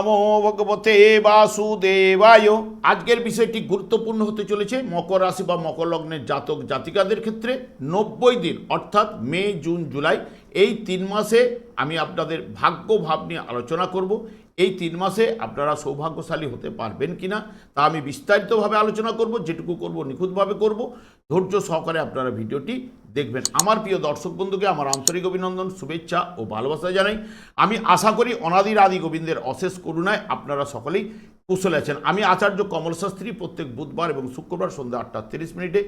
নমো ভগবতে বাসুদেবায়। আজকের বিষয়টি গুরুত্বপূর্ণ হতে চলেছে মকর রাশি বা মকর লগ্নের জাতক জাতিকাদের ক্ষেত্রে নব্বই দিন, অর্থাৎ মে, জুন, জুলাই, এই তিন মাসে আমি আপনাদের ভাগ্য ভাব নিয়ে আলোচনা করব। এই তিন মাসে আপনারা সৌভাগ্যশালী হতে পারবেন কিনা তা আমি বিস্তারিতভাবে আলোচনা করব, যেটুকু করব, নিখুঁতভাবে করব। ধৈর্য সহকারে আপনারা ভিডিওটি দেখবেন। আমার প্রিয় দর্শক বন্ধুকে আমার আন্তরিক অভিনন্দন, শুভেচ্ছা ও ভালোবাসা জানাই। আমি আশা করি অনাদির আদি গোবিন্দের অশেষ করুণায় আপনারা সকলেই কুশলে আছেন। আমি আচার্য কমল শাস্ত্রী প্রত্যেক বুধবার এবং শুক্রবার সন্ধ্যা আটটা তিরিশ মিনিটে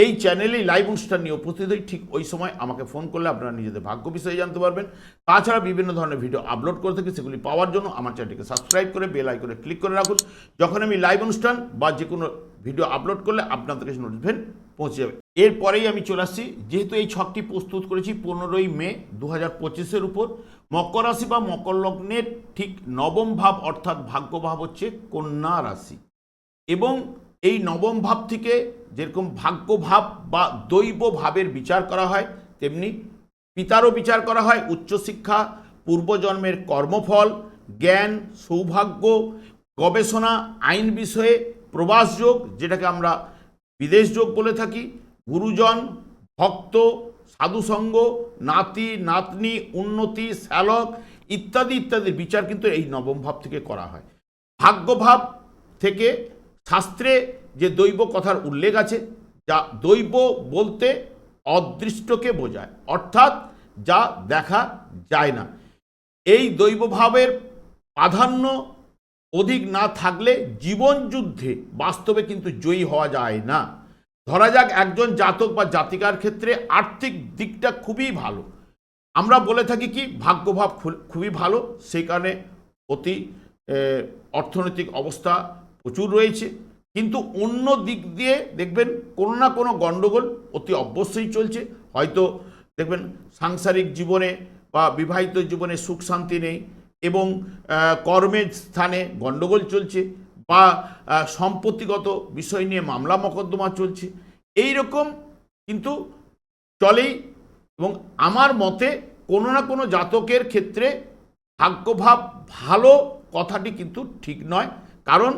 এই চ্যানেলেই লাইভ অনুষ্ঠান নিয়ে উপস্থিত হই। ঠিক ওই সময় আমাকে ফোন করলে আপনারা নিজেদের ভাগ্য বিষয়ে জানতে পারবেন। তাছাড়া বিভিন্ন ধরনের ভিডিও আপলোড করে থাকি, সেগুলি পাওয়ার জন্য আমার চ্যানেলটিকে সাবস্ক্রাইব করে বেল আইকনে ক্লিক করে রাখুন। যখন আমি লাইভ অনুষ্ঠান বা যে কোনো ভিডিও আপলোড করলে আপনাদের কাছে নোটিফিকেশন পৌঁছে যাবে। এরপরেই আমি চলে আসছি। যেহেতু এই ছকটি প্রস্তুত করেছি পনেরোই মে দু হাজার পঁচিশের উপর, মকর রাশি বা মকর লগ্নের ঠিক নবম ভাব অর্থাৎ ভাগ্য ভাব হচ্ছে কন্যা রাশি। এবং এই নবম ভাব থেকে যেরকম ভাগ্য ভাব বা দৈব ভাবের বিচার করা হয়, তেমনি পিতারও বিচার করা হয়, উচ্চশিক্ষা, পূর্বজন্মের কর্মফল, জ্ঞান, সৌভাগ্য, গবেষণা, আইন বিষয়ে প্রবাসযোগ যেটাকে আমরা বিদেশ যোগ বলে থাকি গুরুজন, ভক্ত, সাধুসঙ্গ, নাতি, নাতনি, উন্নতি, শ্যালক ইত্যাদি ইত্যাদির বিচার কিন্তু এই নবম ভাব থেকে করা হয়। ভাগ্যভাব থেকে শাস্ত্রে যে দৈব কথার উল্লেখ আছে, যা দৈব বলতে অদৃষ্টকে বোঝায়, অর্থাৎ যা দেখা যায় না। এই দৈবভাবের প্রাধান্য অধিক না থাকলে জীবন যুদ্ধে বাস্তবে কিন্তু জয়ী হওয়া যায় না। ধরা যাক একজন জাতক বা জাতিকার ক্ষেত্রে আর্থিক দিকটা খুবই ভালো। আমরা বলে থাকি কি, ভাগ্যভাব খুবই ভালো। সেই কারণে অতি অর্থনৈতিক অবস্থা প্রচুর রয়েছে। কিন্তু অন্য দিক দিয়ে দেখবেন কোনো না কোনো গণ্ডগোল অতি অবশ্যই চলছে। হয়তো দেখবেন সাংসারিক জীবনে বা বিবাহিত জীবনে সুখ শান্তি নেই এবং কর্মের স্থানে গণ্ডগোল চলছে। বা সম্পত্তিগত বিষয় নিয়ে মামলা মকদ্দমা চলছে। এই রকম কিন্তু চলেই এবং আমার মতে কোনো না কোনো জাতকের ক্ষেত্রে ভাগ্যভাব ভালো কথাটি কিন্তু ঠিক নয়। কারণ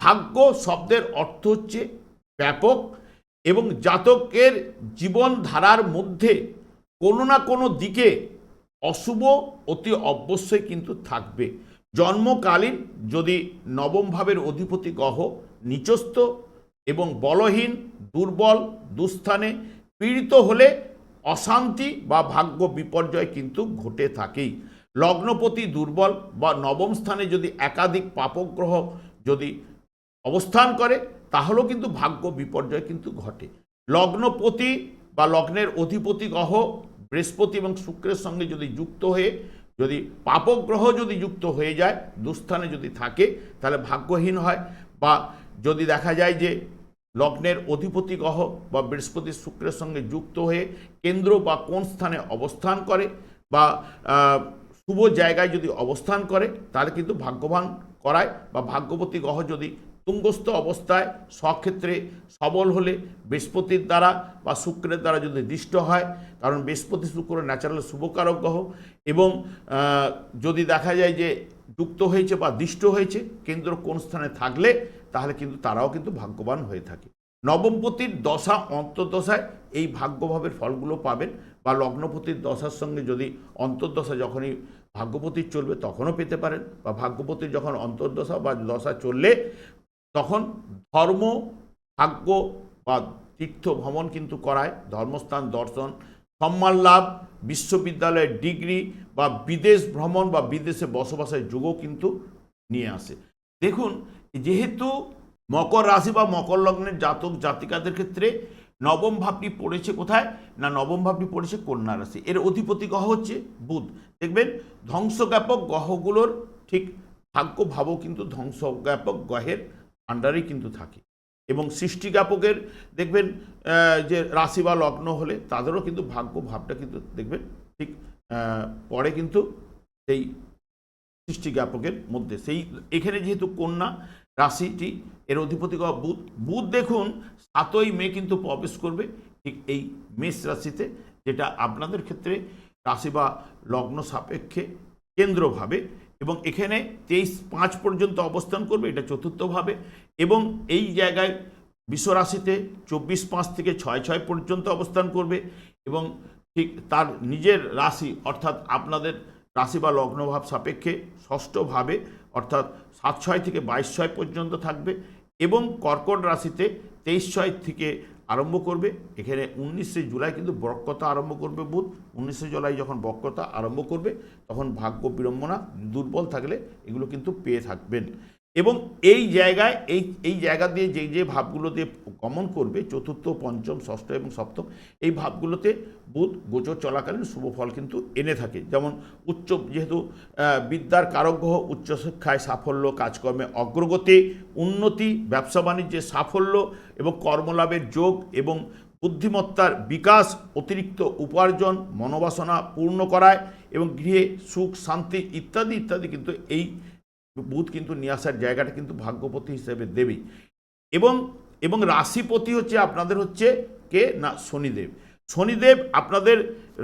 ভাগ্য শব্দের অর্থ হচ্ছে ব্যাপক এবং জাতকের জীবনধারার মধ্যে কোনো না কোনো দিকে অশুভ অতি অবশ্যই কিন্তু থাকবে। জন্মকালীন যদি নবম ভাবের অধিপতি গ্রহ নিচস্থ এবং বলহীন, দুর্বল, দুস্থানে পীড়িত হলে অশান্তি বা ভাগ্য বিপর্যয় কিন্তু ঘটে থাকেই। লগ্নপতি দুর্বল বা নবম স্থানে যদি একাধিক পাপগ্রহ যদি অবস্থান করে, তাহলেও কিন্তু ভাগ্য বিপর্যয় কিন্তু ঘটে। লগ্নপতি বা লগ্নের অধিপতি গ্রহ বৃহস্পতি এবং শুক্রের সঙ্গে যদি যুক্ত হয়ে যদি পাপগ্রহ যদি যুক্ত হয়ে যায়, দুস্থানে যদি থাকে, তাহলে ভাগ্যহীন হয়। বা যদি দেখা যায় যে লগ্নের অধিপতি গ্রহ বা বৃহস্পতি শুক্রের সঙ্গে যুক্ত হয়ে কেন্দ্র বা কোন স্থানে অবস্থান করে বা শুভ জায়গায় যদি অবস্থান করে, তাহলে কিন্তু ভাগ্যবান করায় বা ভাগ্যবতী গ্রহ যদি তুঙ্গস্থ অবস্থায় স্বক্ষেত্রে সবল হলে বৃহস্পতির দ্বারা বা শুক্রের দ্বারা যদি দৃষ্ট হয়, কারণ বৃহস্পতি শুক্র ন্যাচারাল শুভকারক গ্রহ এবং যদি দেখা যায় যে যুক্ত হয়েছে বা দৃষ্ট হয়েছে, কেন্দ্র কোন স্থানে থাকলে, তাহলে কিন্তু তারাও কিন্তু ভাগ্যবান হয়ে থাকে। নবমপতির দশা অন্তর্দশায় এই ভাগ্যভাবের ফলগুলো পাবেন বা লগ্নপতির দশার সঙ্গে যদি অন্তর্দশা যখনই ভাগ্যপতির চলবে তখনও পেতে পারেন বা ভাগ্যপতির যখন অন্তর্দশা বা দশা চললে তখন ধর্ম, ভাগ্য বা তীর্থ ভ্রমণ কিন্তু করায়। ধর্মস্থান, দর্শন, সম্মান লাভ, বিশ্ববিদ্যালয়ের ডিগ্রি বা বিদেশ ভ্রমণ বা বিদেশে বসবাসের যুগও কিন্তু নিয়ে আসে। দেখুন, যেহেতু মকর রাশি বা মকর লগ্নের জাতক জাতিকাদের ক্ষেত্রে নবম ভাবটি পড়েছে কোথায়? না, নবম ভাবটি পড়েছে কন্যা রাশি। এর অধিপতি গ্রহ হচ্ছে বুধ। দেখবেন, ধ্বংসজ্ঞাপক গ্রহগুলোর ঠিক ভাগ্য ভাবও কিন্তু ধ্বংসজ্ঞাপক গ্রহের আন্ডারেই কিন্তু থাকে। এবং সৃষ্টিজ্ঞাপকের দেখবেন যে রাশি বা লগ্ন হলে তাদেরও কিন্তু ভাগ্য ভাবটা কিন্তু দেখবেন, ঠিক পরে কিন্তু সেই সৃষ্টিজ্ঞাপকের মধ্যে। সেই, এখানে যেহেতু কন্যা রাশিটি এর অধিপতি বুধ। বুধ দেখুন, সাতই মে কিন্তু প্রবেশ করবে, ঠিক এই মেষ রাশিতে, যেটা আপনাদের ক্ষেত্রে রাশি বা লগ্ন সাপেক্ষে কেন্দ্রভাবে এবং এখানে তেইশ পাঁচ পর্যন্ত অবস্থান করবে, এটা চতুর্থভাবে এবং এই জায়গায় বিশ্বরাশিতে চব্বিশ পাঁচ থেকে ছয় ছয় পর্যন্ত অবস্থান করবে এবং ঠিক তার নিজের রাশি, অর্থাৎ আপনাদের রাশি বা লগ্নভাব সাপেক্ষে ষষ্ঠভাবে অর্থাৎ সাত ছয় থেকে বাইশ ছয় পর্যন্ত থাকবে এবং কর্কট রাশিতে তেইশ ছয় থেকে আরম্ভ করবে। এখানে উনিশে জুলাই কিন্তু বক্রতা আরম্ভ করবে বুধ। উনিশে জুলাই যখন বক্রতা আরম্ভ করবে, তখন ভাগ্য বিড়ম্বনা, দুর্বল থাকলে এগুলো কিন্তু পেয়ে থাকবেন। এবং এই জায়গায়, এই এই জায়গা দিয়ে যে যে ভাবগুলো দিয়ে গমন করবে, চতুর্থ, পঞ্চম, ষষ্ঠ এবং সপ্তম, এই ভাবগুলোতে বুধ গোচর চলাকালীন শুভ ফল কিন্তু এনে থাকে। যেমন উচ্চ, যেহেতু বিদ্যার কারক গ্রহ উচ্চশিক্ষায় সাফল্য, কাজকর্মে অগ্রগতি, উন্নতি, ব্যবসা বাণিজ্যে সাফল্য এবং কর্মলাভের যোগ এবং বুদ্ধিমত্তার বিকাশ, অতিরিক্ত উপার্জন, মনোবাসনা পূর্ণ করায় এবং গৃহে সুখ, শান্তি ইত্যাদি ইত্যাদি কিন্তু এই বুধ কিন্তু নিয়ে আসার জায়গাটা কিন্তু ভাগ্যপতি হিসেবে দেবেই। এবং এবং রাশিপতি হচ্ছে আপনাদের হচ্ছে কে? না, শনিদেব। শনিদেব আপনাদের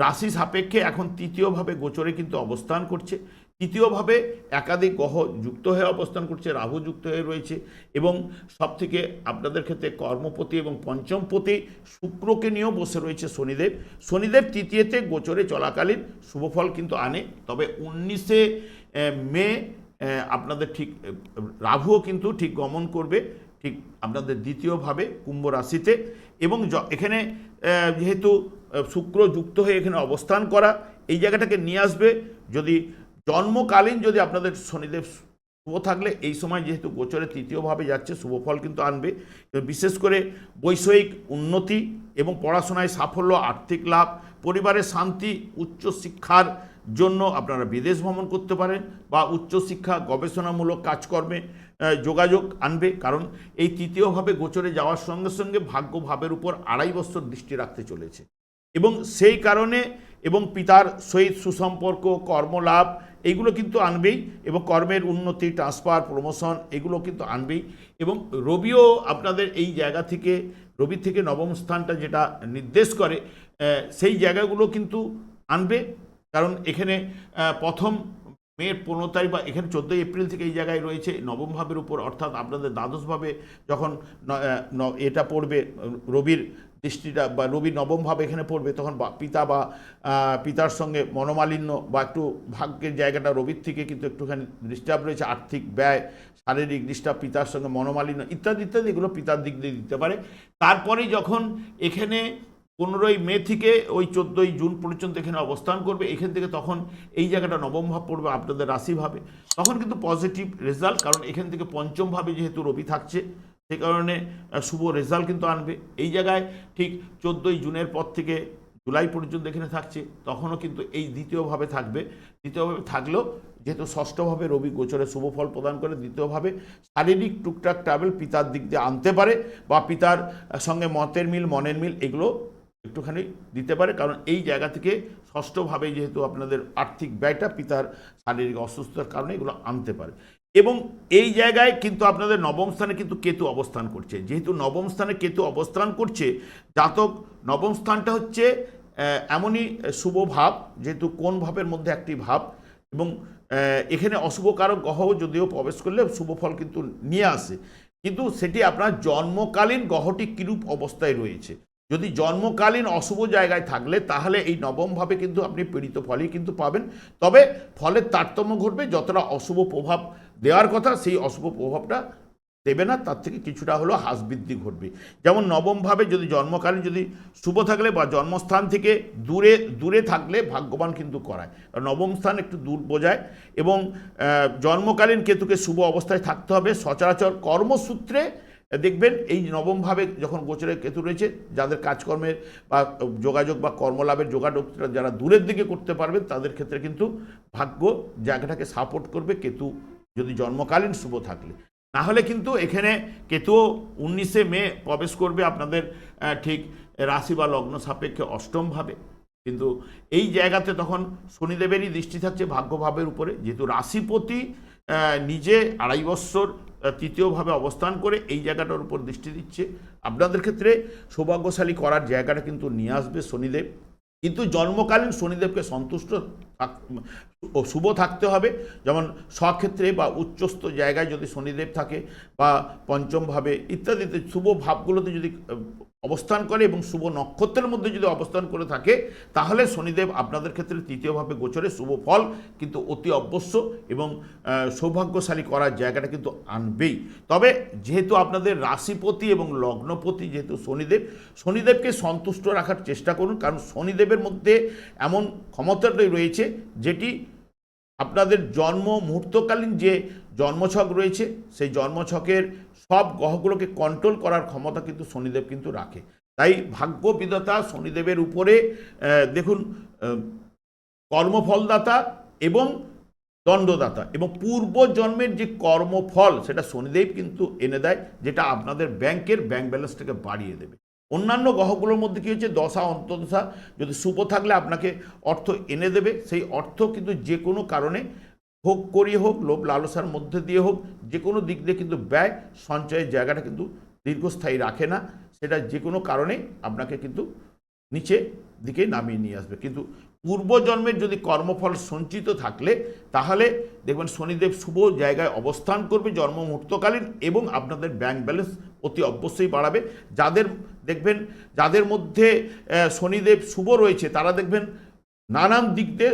রাশি সাপেক্ষে এখন তৃতীয়ভাবে গোচরে কিন্তু অবস্থান করছে। তৃতীয়ভাবে একাধিক গ্রহ যুক্ত হয়ে অবস্থান করছে, রাহু যুক্ত হয়ে রয়েছে এবং সবথেকে আপনাদের ক্ষেত্রে কর্মপতি এবং পঞ্চমপতি শুক্রকে নিয়েও বসে রয়েছে শনিদেব। শনিদেব তৃতীয়তে গোচরে চলাকালীন শুভফল কিন্তু আনে। তবে উনিশে মে আপনাদের ঠিক রাহুও কিন্তু ঠিক গমন করবে, ঠিক আপনাদের দ্বিতীয়ভাবে কুম্ভ রাশিতে এবং এখানে যেহেতু শুক্র যুক্ত হয়ে এখানে অবস্থান করা, এই জায়গাটাকে নিয়ে আসবে। যদি জন্মকালীন যদি আপনাদের শনিদেব শুভ থাকলে, এই সময় যেহেতু গোচরে তৃতীয়ভাবে যাচ্ছে শুভফল কিন্তু আনবে। বিশেষ করে বৈষয়িক উন্নতি এবং পড়াশোনায় সাফল্য, আর্থিক লাভ, পরিবারের শান্তি উচ্চশিক্ষার জন্য আপনারা বিদেশ ভ্রমণ করতে পারেন বা উচ্চশিক্ষা, গবেষণামূলক কাজকর্মে যোগাযোগ আনবে। কারণ এই তৃতীয়ভাবে গোচরে যাওয়ার সঙ্গে সঙ্গে ভাগ্যভাবের উপর আড়াই বছর দৃষ্টি রাখতে চলেছে। এবং সেই কারণে এবং পিতার সহিত সুসম্পর্ক, কর্মলাভ এইগুলো কিন্তু আনবেই এবং কর্মের উন্নতি, ট্রান্সফার, প্রমোশন এগুলো কিন্তু আনবেই। এবং রবিও আপনাদের এই জায়গা থেকে, রবি থেকে নবম স্থানটা যেটা নির্দেশ করে সেই জায়গাগুলো কিন্তু আনবে। কারণ এখানে প্রথম মে পনেরো তারিখ বা এখানে চোদ্দোই এপ্রিল থেকে এই জায়গায় রয়েছে, নবম ভাবের উপর, অর্থাৎ আপনাদের দ্বাদশভাবে যখন এটা পড়বে, রবির দৃষ্টিটা বা রবি নবম ভাবে এখানে পড়বে, তখন বা, পিতা বা পিতার সঙ্গে মনোমালিন্য বা একটু ভাগ্যের জায়গাটা রবির থেকে কিন্তু একটুখানি ডিস্টার্ব রয়েছে, আর্থিক ব্যয়, শারীরিক ডিস্টার্ব পিতার সঙ্গে মনোমালিন্য ইত্যাদি ইত্যাদি এগুলো পিতার দিক দিয়ে দিতে পারে। তারপরে যখন এখানে পনেরোই মে থেকে ওই চোদ্দোই জুন পর্যন্ত এখানে অবস্থান করবে। এখান থেকে তখন এই জায়গাটা নবম ভাব পড়বে, আপনাদের রাশিভাবে তখন কিন্তু পজিটিভ রেজাল্ট কারণ এখান থেকে পঞ্চম ভাবে যেহেতু রবি থাকছে, সে কারণে শুভ রেজাল্ট কিন্তু আনবে। এই জায়গায় ঠিক চোদ্দোই জুনের পর থেকে জুলাই পর্যন্ত এখানে থাকছে, তখনও কিন্তু এই দ্বিতীয়ভাবে থাকবে। দ্বিতীয়ভাবে থাকলেও যেহেতু ষষ্ঠভাবে রবি গোচরে শুভ ফল প্রদান করে দ্বিতীয়ভাবে শারীরিক টুকটাক ট্রাভেল পিতার দিক দিয়ে আনতে পারে বা পিতার সঙ্গে মতের মিল, মনের মিল, এগুলো একটুখানি দিতে পারে, কারণ এই জায়গা থেকে ষষ্ঠভাবে যেহেতু আপনাদের আর্থিক ব্যয়টা পিতার শারীরিক অসুস্থতার কারণে এগুলো আনতে পারে। এবং এই জায়গায় কিন্তু আপনাদের নবম স্থানে কিন্তু কেতু অবস্থান করছে। যেহেতু নবম স্থানে কেতু অবস্থান করছে, জাতক নবম স্থানটা হচ্ছে এমনই শুভ ভাব, যেহেতু কোন ভাবের মধ্যে একটি ভাব, এবং এখানে অশুভ কারক গ্রহ যদিও প্রবেশ করলে শুভ ফল কিন্তু নিয়ে আসে। কিন্তু সেটি আপনার জন্মকালীন গ্রহটি কিরূপ অবস্থায় রয়েছে? যদি জন্মকালীন অশুভ জায়গায় থাকলে, তাহলে এই নবমভাবে কিন্তু আপনি পীড়িত ফলই কিন্তু পাবেন। তবে ফলের তারতম্য ঘটবে, যতটা অশুভ প্রভাব দেওয়ার কথা, সেই অশুভ প্রভাবটা দেবে না, তার থেকে কিছুটা হলেও হ্রাস বৃদ্ধি ঘটবে। যেমন নবমভাবে যদি জন্মকালীন যদি শুভ থাকলে বা জন্মস্থান থেকে দূরে দূরে থাকলে ভাগ্যবান কিন্তু করায়। নবম স্থান একটু দূর বোঝায় এবং জন্মকালীন কেতুকে শুভ অবস্থায় থাকতে হবে। সচরাচর কর্মসূত্রে দেখবেন এই নবমভাবে যখন গোচরে কেতু রয়েছে, যাদের কাজকর্মের বা যোগাযোগ বা কর্মলাভের যোগাযোগ যারা দূরের দিকে করতে পারবেন, তাদের ক্ষেত্রে কিন্তু ভাগ্য জায়গাটাকে সাপোর্ট করবে কেতু যদি জন্মকালীন শুভ থাকলে। না হলে কিন্তু এখানে কেতুও উনিশে মে প্রবেশ করবে আপনাদের ঠিক রাশি বা লগ্ন সাপেক্ষে অষ্টমভাবে। কিন্তু এই জায়গাতে তখন শনিদেবেরই দৃষ্টি থাকছে ভাগ্যভাবের উপরে। যেহেতু রাশিপতি নিজে আড়াই বৎসর তৃতীয়ভাবে অবস্থান করে এই জায়গাটার উপর দৃষ্টি দিচ্ছে। আপনাদের ক্ষেত্রে সৌভাগ্যশালী করার জায়গাটা কিন্তু নিয়ে আসবে শনিদেব। কিন্তু জন্মকালীন শনিদেবকে সন্তুষ্ট শুভ থাকতে হবে। যেমন স্বক্ষেত্রে বা উচ্চস্ত জায়গায় যদি শনিদেব থাকে বা পঞ্চমভাবে ইত্যাদিতে শুভ ভাবগুলোতে যদি অবস্থান করে এবং শুভ নক্ষত্রের মধ্যে যদি অবস্থান করে থাকে, তাহলে শনিদেব আপনাদের ক্ষেত্রে তৃতীয়ভাবে গোচরে শুভ ফল কিন্তু অতি অবশ্য এবং সৌভাগ্যশালী করার জায়গাটা কিন্তু আনবেই। তবে যেহেতু আপনাদের রাশিপতি এবং লগ্নপতি যেহেতু শনিদেব, শনিদেবকে সন্তুষ্ট রাখার চেষ্টা করুন। কারণ শনিদেবের মধ্যে এমন ক্ষমতাটাই রয়েছে যেটি আপনাদের জন্ম মুহূর্তকালীন যে জন্মছক রয়েছে, সেই জন্মছকের সব গ্রহগুলোকে কন্ট্রোল করার ক্ষমতা কিন্তু শনিদেব কিন্তু রাখে। তাই ভাগ্য বিধাতা শনিদেবের উপরে দেখুন কর্মফলদাতা এবং দণ্ডদাতা এবং পূর্ব জন্মের যে কর্মফল, সেটা শনিদেব কিন্তু এনে দেয়, যেটা আপনাদের ব্যাংকের ব্যাংক ব্যালেন্সটাকে বাড়িয়ে দেবে। অন্যান্য গ্রহগুলোর মধ্যে কী হচ্ছে দশা, অন্তদশা, যদি শুভ থাকলে আপনাকে অর্থ এনে দেবে। সেই অর্থ কিন্তু যে কোনো কারণে ভোগ করিয়ে হোক, লোভ লালসার মধ্যে দিয়ে হোক যে কোনো দিক দিয়ে কিন্তু ব্যয়, সঞ্চয়ের জায়গাটা কিন্তু দীর্ঘস্থায়ী রাখে না। সেটা যে কোনো কারণে আপনাকে কিন্তু নিচে দিকে নামিয়ে নিয়ে আসবে। কিন্তু পূর্বজন্মের যদি কর্মফল সঞ্চিত থাকলে, তাহলে দেখবেন শনিদেব শুভ জায়গায় অবস্থান করবে জন্ম মুহূর্তকালীন এবং আপনাদের ব্যাংক ব্যালেন্স অতি অবশ্যই বাড়াবে। যাদের, দেখবেন যাদের মধ্যে শনিদেব শুভ রয়েছে, তারা দেখবেন নানান দিক দিয়ে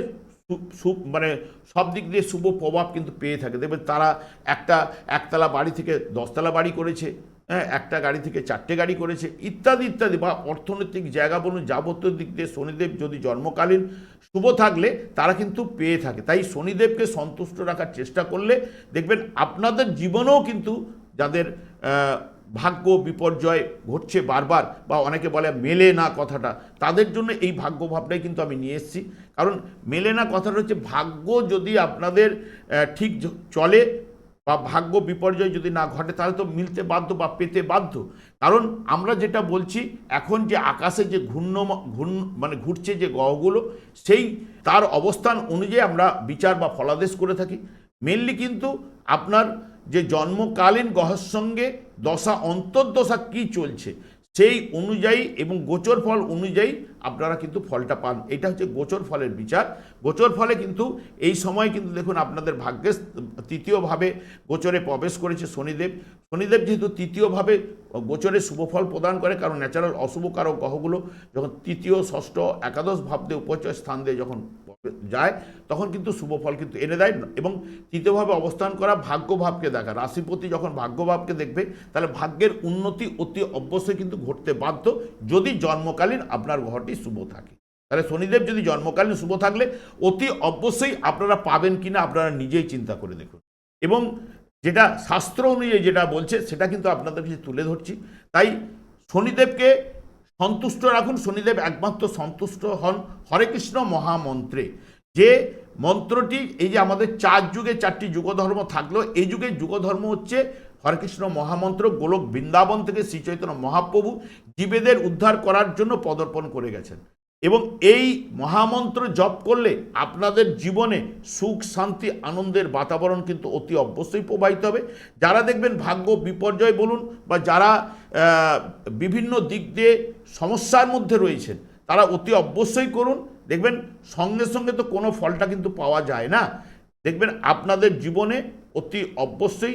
সু- সু- মানে সব দিক দিয়ে শুভ প্রভাব কিন্তু পেয়ে থাকে। দেখবেন তারা একটা, একতলা বাড়ি থেকে দশতলা বাড়ি করেছে হ্যাঁ একটা গাড়ি থেকে চারটে গাড়ি করেছে, ইত্যাদি ইত্যাদি বা অর্থনৈতিক জায়গা বলুন, যাবতীয় দিক দিয়ে শনিদেব যদি জন্মকালীন শুভ থাকলে তারা কিন্তু পেয়ে থাকে। তাই শনিদেবকে সন্তুষ্ট রাখার চেষ্টা করলে দেখবেন আপনাদের জীবনেও কিন্তু যাদের ভাগ্য বিপর্যয় ঘটছে বারবার বা অনেকে বলে মেলে না কথাটা। তাদের জন্য এই ভাগ্য ভাবটাই কিন্তু আমি নিয়ে এসেছি। কারণ মেলে না কথাটা হচ্ছে ভাগ্য যদি আপনাদের ঠিক চলে বা ভাগ্য বিপর্যয় যদি না ঘটে, তাহলে তো মিলতে বাধ্য বা পেতে বাধ্য। কারণ আমরা যেটা বলছি, এখন যে আকাশে যে ঘূর্ণ ঘূর্ণ মানে ঘুরছে যে গ্রহগুলো, সেই তার অবস্থান অনুযায়ী আমরা বিচার বা ফলাদেশ করে থাকি। মেনলি কিন্তু আপনার যে জন্মকালীন গ্রহের সঙ্গে দশা, অন্তর্দশা কি চলছে, সেই অনুযায়ী এবং গোচর ফল অনুযায়ী আপনারা কিন্তু ফলটা পান। এটা হচ্ছে গোচর ফলের বিচার। গোচর ফলে কিন্তু এই সময় কিন্তু দেখুন আপনাদের ভাগ্যে তৃতীয়ভাবে গোচরে প্রবেশ করেছে শনিদেব। শনিদেব যেহেতু তৃতীয়ভাবে গোচরে শুভফল প্রদান করে, কারণ ন্যাচারাল অশুভ কারক গ্রহগুলো যখন তৃতীয়, ষষ্ঠ, একাদশ ভাবতে উপচয় স্থান দিয়ে যখন যায়, তখন কিন্তু শুভ ফল কিন্তু এনে দেয় এবং তৃতীয়ভাবে অবস্থান করা ভাগ্যভাবকে দেখা। রাশিপতি যখন ভাগ্যভাবকে দেখবে, তাহলে ভাগ্যের উন্নতি অতি অবশ্যই কিন্তু ঘটতে বাধ্য যদি জন্মকালীন আপনার ঘরটি শুভ থাকে। তাহলে শনিদেব যদি জন্মকালীন শুভ থাকলে, অতি অবশ্যই আপনারা পাবেন কিনা আপনারা নিজেই চিন্তা করে দেখুন। এবং যেটা শাস্ত্র অনুযায়ী যেটা বলছে, সেটা কিন্তু আপনাদের কাছে তুলে ধরছি। তাই শনিদেবকে সন্তুষ্ট রাখুন। শনিদেব একমাত্র সন্তুষ্ট হন। হরে কৃষ্ণ মহামন্ত্রে। যে মন্ত্রটি, এই যে আমাদের চার যুগে চারটি যুগধর্ম থাকল, এই যুগে যুগধর্ম হচ্ছে হরেকৃষ্ণ মহামন্ত্র, গোলক বৃন্দাবন থেকে শ্রী চৈতন্য মহাপ্রভু জীবেদের উদ্ধার করার জন্য পদর্পণ করে গেছেন। এবং এই মহামন্ত্র জপ করলে আপনাদের জীবনে সুখ, শান্তি, আনন্দের বাতাবরণ কিন্তু অতি অবশ্যই প্রবাহিত হবে। যারা দেখবেন ভাগ্য বিপর্যয় বলুন বা যারা বিভিন্ন দিক দিয়ে সমস্যার মধ্যে রয়েছেন, তারা অতি অবশ্যই করুন। দেখবেন সঙ্গে সঙ্গে তো কোনো ফলটা কিন্তু পাওয়া যায় না। দেখবেন আপনাদের জীবনে অতি অবশ্যই